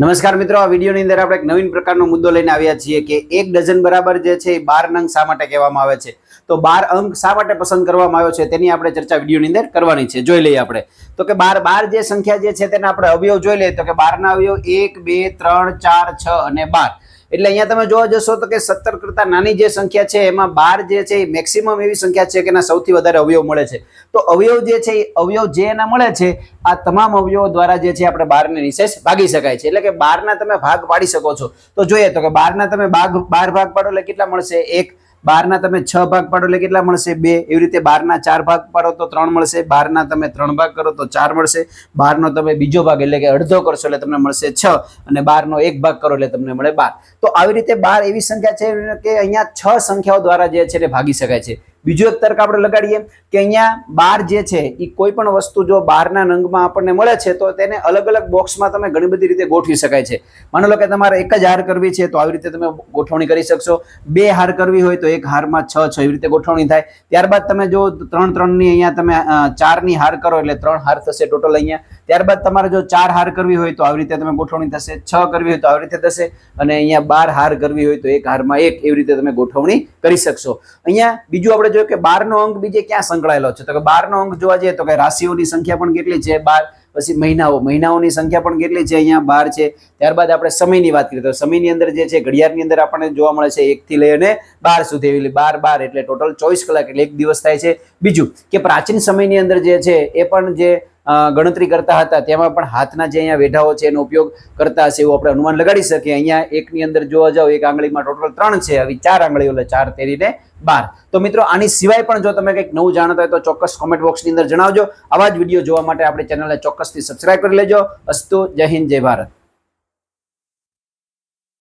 નમસ્કાર મિત્રો, આ વિડીયોની અંદર આપણે એક નવીન પ્રકારનો મુદ્દો લઈને આવ્યા છીએ કે એક ડઝન બરાબર જે છે એ બાર અંક શા માટે કહેવામાં આવે છે? તો બાર અંક શા માટે પસંદ કરવામાં આવ્યો છે તેની આપણે ચર્ચા વિડીયોની અંદર કરવાની છે. જોઈ લઈએ આપણે. તો કે બાર બાર જે સંખ્યા જે છે તેના આપણે અવયવ જોઈ લઈએ. તો કે બારના અવયવ એક, બે, ત્રણ, ચાર, છ અને બાર. એટલે અહીંયા તમે જોવા જશો તો કે સત્તર કરતા નાની જે સંખ્યા છે, એમાં બાર જે છે એ મેક્સિમમ એવી સંખ્યા છે કે એના સૌથી વધારે અવયવ મળે છે. તો અવયવ જે છે એ અવયવ જે એના મળે છે, આ તમામ અવયવો દ્વારા જે છે આપણે બારને નિશેષ ભાગી શકાય છે. એટલે કે બારના તમે ભાગ પાડી શકો છો. તો જોઈએ તો કે બારના તમે ભાગ બાર ભાગ પાડો એટલે કેટલા મળશે? એક બારના તમે છ ભાગ પાડો એટલે કેટલા મળશે? બે. એવી રીતે બારના ચાર ભાગ પાડો તો ત્રણ મળશે. બારના તમે ત્રણ ભાગ કરો તો ચાર મળશે. બારનો તમે બીજો ભાગ એટલે કે અડધો કરશો એટલે તમને મળશે છ અને બારનો એક ભાગ કરો એટલે તમને મળે બાર. તો આવી રીતે બાર એવી સંખ્યા છે કે અહીંયા છ સંખ્યાઓ દ્વારા જે છે તે ભાગી શકાય છે. બીજો એક તર્ક આપણે લગાડીએ કે અહીંયા બાર જે છે એ કોઈ પણ વસ્તુ જો બારના નંગમાં આપણને મળે છે, તો તેને અલગ અલગ બોક્સમાં તમે ઘણી બધી રીતે ગોઠવી શકાય છે. માની લો કે તમારે એક જ હાર કરવી છે, તો આવી રીતે તમે ગોઠવણી કરી શકશો. બે હાર કરવી હોય તો એક હારમાં છ છ એવી રીતે ગોઠવણી થાય. ત્યારબાદ તમે જો ત્રણ ત્રણની અહીંયા તમે ચારની હાર કરો એટલે ત્રણ હાર થશે ટોટલ અહીંયા. ત્યારબાદ તમારે જો ચાર હાર કરવી હોય તો આવી રીતે તમે ગોઠવણી થશે, છ કરવી હોય તો આવી રીતે થશે અને અહીંયા બાર હાર કરવી હોય તો એક હારમાં એક એવી રીતે તમે ગોઠવણી કરી શકશો. અહીંયા બીજું આપણે જોયું કે બારનો અંક બીજે ક્યાં સંકળાયેલો છે? તો કે બારનો અંક જોવા જઈએ તો કે રાશિઓની સંખ્યા પણ કેટલી છે? બાર, પછી મહિનાઓ, મહિનાઓની સંખ્યા પણ કેટલી છે અહીંયા બાર છે? ત્યારબાદ આપણે સમયની વાત કરીએ તો સમયની અંદર જે છે ઘડિયાળની અંદર આપણને જોવા મળે છે એક થી લઈ અને બાર સુધી એવી બાર બાર એટલે ટોટલ ચોવીસ કલાક એટલે એક દિવસ થાય છે. બીજું કે પ્રાચીન સમયની અંદર જે છે એ પણ જે ગણતરી કરતા હતા. તેમાં પણ હાથના જે અહીંયા વેઢાઓ છે એનો ઉપયોગ કરતા હશે એવું આપણે અનુમાન લગાડી શકીએ. અહીંયા એકની અંદર જોવા જાવ એક આંગળીમાં ટોટલ ત્રણ છે. આવી ચાર આંગળીઓ એટલે ચાર તેરી ને બાર. તો મિત્રો, આની સિવાય પણ જો તમે કંઈક નવું જાણતા હોય તો ચોક્કસ કોમેન્ટ બોક્સની અંદર જણાવજો. આવા જ વીડિયો જોવા માટે આપણી ચેનલને ચોક્કસથી સબસ્ક્રાઈબ કરી લેજો. અસ્તુ, જય હિન્દ, જય ભારત.